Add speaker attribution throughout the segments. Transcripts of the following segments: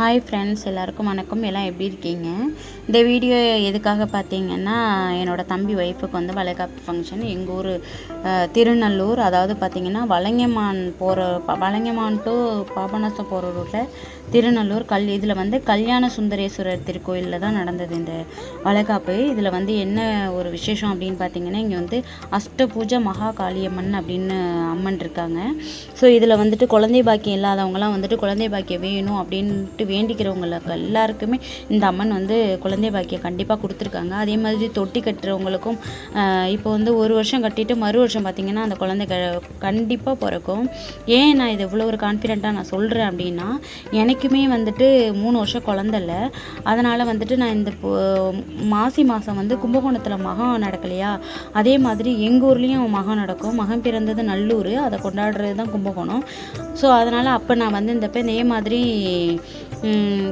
Speaker 1: Hi friends எல்லாருக்கும் வணக்கம். எல்லாம் எப்படி இருக்கீங்க? இந்த வீடியோ எதுக்காக பார்த்தீங்கன்னா என்னோடய தம்பி ஒய்ஃபுக்கு வந்து வளைகாப்பு ஃபங்க்ஷன் எங்கள் ஊர் திருநல்லூர். அதாவது பார்த்தீங்கன்னா வலங்கைமான் போகிற வலங்கைமான் டு பாபநாசம் போகிற ரூட்டில் திருநல்லூர் கல் இதில் வந்து கல்யாண சுந்தரேஸ்வரர் திருக்கோயிலில் தான் நடந்தது இந்த வளைகாப்பு. இதில் வந்து என்ன ஒரு விசேஷம் அப்படின்னு பார்த்தீங்கன்னா இங்கே வந்து அஷ்டபூஜை மகா காளியம்மன் அப்படின்னு அம்மன் இருக்காங்க. ஸோ இதில் வந்துட்டு குழந்தை பாக்கியம் இல்லாதவங்களாம் வந்துட்டு குழந்தை பாக்கியம் வேணும் அப்படின்ட்டு வேண்டிக்கிறவங்களுக்கு எல்லாருக்குமே இந்த அம்மன் வந்து குழந்தை பாக்கியம் கண்டிப்பாக கொடுத்துருக்காங்க. அதே மாதிரி தொட்டி கட்டுறவங்களுக்கும் இப்போ வந்து ஒரு வருஷம் கட்டிட்டு மறு வருஷம் பார்த்தீங்கன்னா அந்த குழந்தை க கண்டிப்பாக பிறக்கும். ஏன் நான் இது இவ்வளோ ஒரு கான்ஃபிடெண்ட்டாக நான் சொல்கிறேன் அப்படின்னா எனக்குமே வந்துட்டு மூணு வருஷம் குழந்த அதனால் வந்துட்டு நான் இந்த மாசி மாதம் வந்து கும்பகோணத்தில் மகம் நடக்கலையா? அதே மாதிரி எங்கள் ஊர்லேயும் மகம் நடக்கும். மகம் பிறந்தது நல்லூர். அதை கொண்டாடுறது தான் கும்பகோணம். ஸோ அதனால் அப்போ நான் வந்து இந்த இதே மாதிரி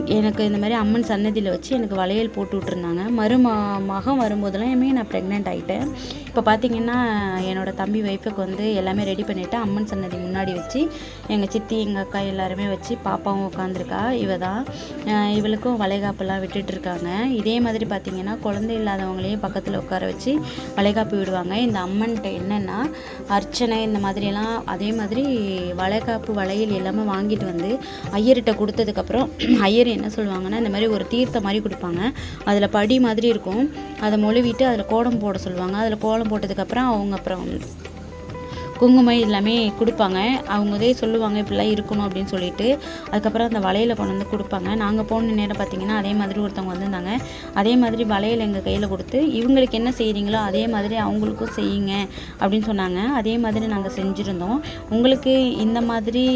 Speaker 1: எனக்கு இந்த மாதிரி அம்மன் சன்னதியில் வச்சு எனக்கு வளையல் போட்டு விட்ருந்தாங்க மரும மகம் வரும்போதெல்லாமே நான் ப்ரெக்னென்ட் ஆகிட்டேன் இப்போ பார்த்தீங்கன்னா என்னோட தம்பி ஒய்ஃபுக்கு வந்து எல்லாமே ரெடி பண்ணிவிட்டு அம்மன் சன்னதி முன்னாடி வச்சு எங்கள் சித்தி எங்கள் அக்கா எல்லாருமே வச்சு பாப்பாவும் உட்காந்துருக்கா இவ தான் இவளுக்கும் வளைகாப்பெல்லாம் விட்டுட்டு இருக்காங்க இதே மாதிரி பார்த்தீங்கன்னா குழந்தை இல்லாதவங்களையும் பக்கத்தில் உட்கார வச்சு வளைகாப்பு விடுவாங்க. இந்த அம்மன்கிட்ட என்னென்னா அர்ச்சனை இந்த மாதிரியெல்லாம் அதே மாதிரி வளைகாப்பு வளையல் எல்லாமே வாங்கிட்டு வந்து ஐயர்கிட்ட கொடுத்ததுக்கப்புறம் ஐயர் என்ன சொல்லுவாங்கன்னா இந்த மாதிரி ஒரு தீர்த்த மாதிரி கொடுப்பாங்க. அதில் படி மாதிரி இருக்கும். அதை மொழுவிட்டு அதில் கோலம் போட சொல்லுவாங்க. அதில் கோலம் போட்டதுக்கப்புறம் அவங்க அப்புறம் குங்குமம் எல்லாமே கொடுப்பாங்க. அவங்கதே சொல்லுவாங்க இப்படிலாம் இருக்கணும் அப்படின்னு சொல்லிட்டு. அதுக்கப்புறம் அந்த வளையலை கொண்டு வந்து கொடுப்பாங்க. நாங்கள் போன நேரம் பார்த்தீங்கன்னா அதே மாதிரி ஒருத்தவங்க வந்திருந்தாங்க. அதே மாதிரி வளையல் எங்கள் கையில் கொடுத்து இவங்களுக்கு என்ன செய்கிறீங்களோ அதே மாதிரி அவங்களுக்கும் செய்யுங்க அப்படின்னு சொன்னாங்க. அதே மாதிரி நாங்கள் செஞ்சுருந்தோம். உங்களுக்கு இந்த மாதிரி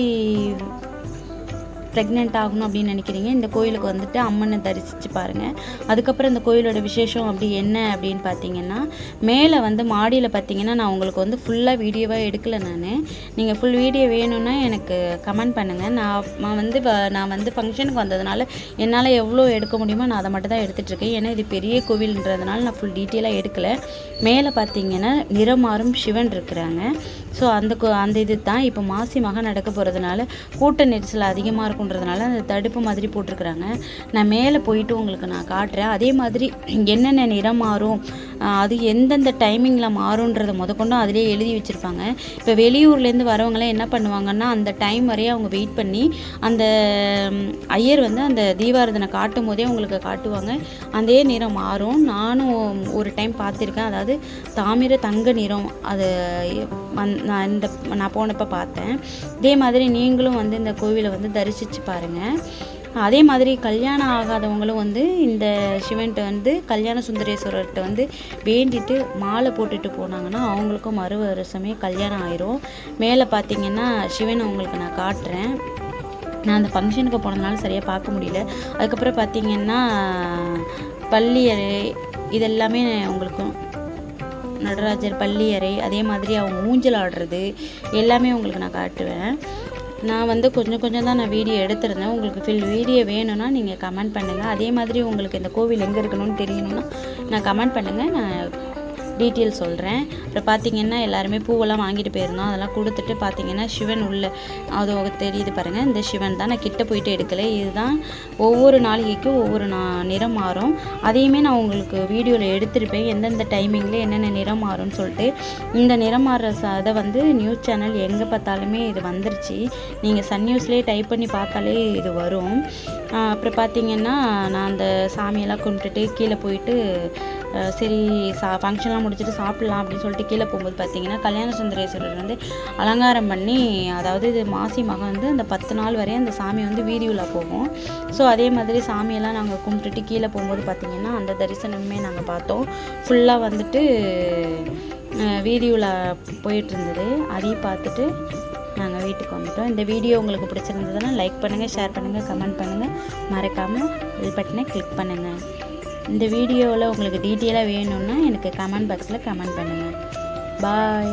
Speaker 1: ப்ரெக்னென்ட் ஆகணும் அப்படின்னு நினைக்கிறீங்க இந்த கோயிலுக்கு வந்துட்டு அம்மனை தரிசித்து பாருங்கள் அதுக்கப்புறம் இந்த கோயிலோட விசேஷம் அப்படி என்ன அப்படின்னு பார்த்தீங்கன்னா மேலே வந்து மாடியில் பார்த்தீங்கன்னா நான் உங்களுக்கு வந்து ஃபுல்லாக வீடியோவாக எடுக்கலை நான். நீங்கள் ஃபுல் வீடியோ வேணும்னா எனக்கு கமெண்ட் பண்ணுங்கள் நான் நான் வந்து வ- நான் வந்து ஃபங்க்ஷனுக்கு வந்ததுனால என்னால் எவ்வளோ எடுக்க முடியுமோ நான் அதை மட்டும் தான் எடுத்துகிட்ருக்கேன் ஏன்னா இது பெரிய கோவில்ன்றதுனால நான் ஃபுல் டீட்டெயிலாக எடுக்கலை. மேலே பார்த்தீங்கன்னா நிறமாறும் சிவன் இருக்கிறாங்க. ஸோ அந்த அந்த இது தான் இப்போ மாசி மகம் நடக்க போகிறதுனால கூட்ட நெரிசல் அதிகமாக இருக்குன்றதுனால அந்த தடுப்பு மாதிரி போட்டிருக்கிறாங்க. நான் மேலே போயிட்டு உங்களுக்கு நான் காட்டுறேன். அதே மாதிரி என்னென்ன நிறம் மாறும் அது எந்தெந்த டைமிங்கில் மாறுன்றதை முதற்கொண்டு அதிலே எழுதி வச்சுருப்பாங்க. இப்போ வெளியூர்லேருந்து வரவங்களாம் என்ன பண்ணுவாங்கன்னா அந்த டைம் வரையே அவங்க வெயிட் பண்ணி அந்த ஐயர் வந்து அந்த தீபாரதனை காட்டும் போதே அவங்களுக்கு காட்டுவாங்க. அதே நிறம் மாறும். நானும் ஒரு டைம் பார்த்துருக்கேன். அதாவது தாமிர தங்க நிறம் அது வந் நான் இந்த நான் போனப்போ பார்த்தேன். இதே மாதிரி நீங்களும் வந்து இந்த கோவிலை வந்து தரிசித்து பாருங்கள் அதே மாதிரி கல்யாணம் ஆகாதவங்களும் வந்து இந்த சிவன்கிட்ட வந்து கல்யாண சுந்தரேஸ்வரர்கிட்ட வந்து வேண்டிட்டு மாலை போட்டுட்டு போனாங்கன்னா அவங்களுக்கும் மறு வருஷமே கல்யாணம் ஆயிரும். மேலே பார்த்தீங்கன்னா சிவன் உங்களுக்கு நான் காட்டுறேன். நான் அந்த ஃபங்க்ஷனுக்கு போனதுனால சரியாக பார்க்க முடியல. அதுக்கப்புறம் பார்த்தீங்கன்னா பள்ளியறை இதெல்லாமே உங்களுக்கு நடராஜர் பள்ளியறை அதே மாதிரி அவங்க ஊஞ்சல் ஆடுறது எல்லாமே உங்களுக்கு நான் காட்டுவேன். நான் வந்து கொஞ்சம் கொஞ்சம் தான் நான் வீடியோ எடுத்திருந்தேன். உங்களுக்கு ஃபில் வீடியோ வேணும்னா நீங்கள் கமெண்ட் பண்ணுங்கள் அதே மாதிரி உங்களுக்கு இந்த கோவில் எங்கே இருக்கணும்னு தெரியணும்னா நான் கமெண்ட் பண்ணுங்கள் நான் டீட்டெயில் சொல்கிறேன் அப்புறம் பார்த்தீங்கன்னா எல்லாருமே பூவெல்லாம் வாங்கிட்டு போயிருந்தோம். அதெல்லாம் கொடுத்துட்டு பார்த்தீங்கன்னா சிவன் உள்ள அது தெரியுது பாருங்கள் இந்த சிவன் தான் நான் கிட்ட போயிட்டு எடுக்கல. இதுதான் ஒவ்வொரு நாளிகைக்கும் ஒவ்வொரு நா நிறம் மாறும். அதையுமே நான் உங்களுக்கு வீடியோவில் எடுத்திருப்பேன். எந்தெந்த டைமிங்கில் என்னென்ன நிறம் மாறும்னு சொல்லிட்டு. இந்த நிறம் மாறுற அதை வந்து நியூஸ் சேனல் எங்கே பார்த்தாலுமே இது வந்துருச்சு. நீங்கள் சன் நியூஸ்லேயே டைப் பண்ணி பார்த்தாலே இது வரும். அப்புறம் பார்த்தீங்கன்னா நான் அந்த சாமியெல்லாம் கும்பிட்டுட்டு கீழே போயிட்டு சரி சா ஃபங்க்ஷன்லாம் முடிச்சுட்டு சாப்பிட்லாம் அப்படின்னு சொல்லிட்டு கீழே போகும்போது பார்த்தீங்கன்னா கல்யாண சுந்தரேஸ்வரர் வந்து அலங்காரம் பண்ணி அதாவது இது மாசி மகம் வந்து அந்த பத்து நாள் வரையும் அந்த சாமி வந்து வீதியுலா போகும். ஸோ அதே மாதிரி சாமியெல்லாம் நாங்கள் கும்பிட்டுட்டு கீழே போகும்போது பார்த்தீங்கன்னா அந்த தரிசனமே நாங்கள் பார்த்தோம். ஃபுல்லாக வந்துட்டு அஹ் வீதியுலா போயிட்டு இருந்தது. அதையும் பார்த்துட்டு நாங்கள் வீட்டுக்கு வந்துட்டோம். இந்த வீடியோ உங்களுக்கு பிடிச்சிருந்ததுன்னா லைக் பண்ணுங்கள் ஷேர் பண்ணுங்கள் கமெண்ட் பண்ணுங்கள் மறக்காமல் பெல் பட்டனை கிளிக் பண்ணுங்கள் இந்த வீடியோவில் உங்களுக்கு டீட்டெயிலாக வேணும்னா எனக்கு கமெண்ட் பாக்ஸில் கமெண்ட் பண்ணுங்கள். பாய்.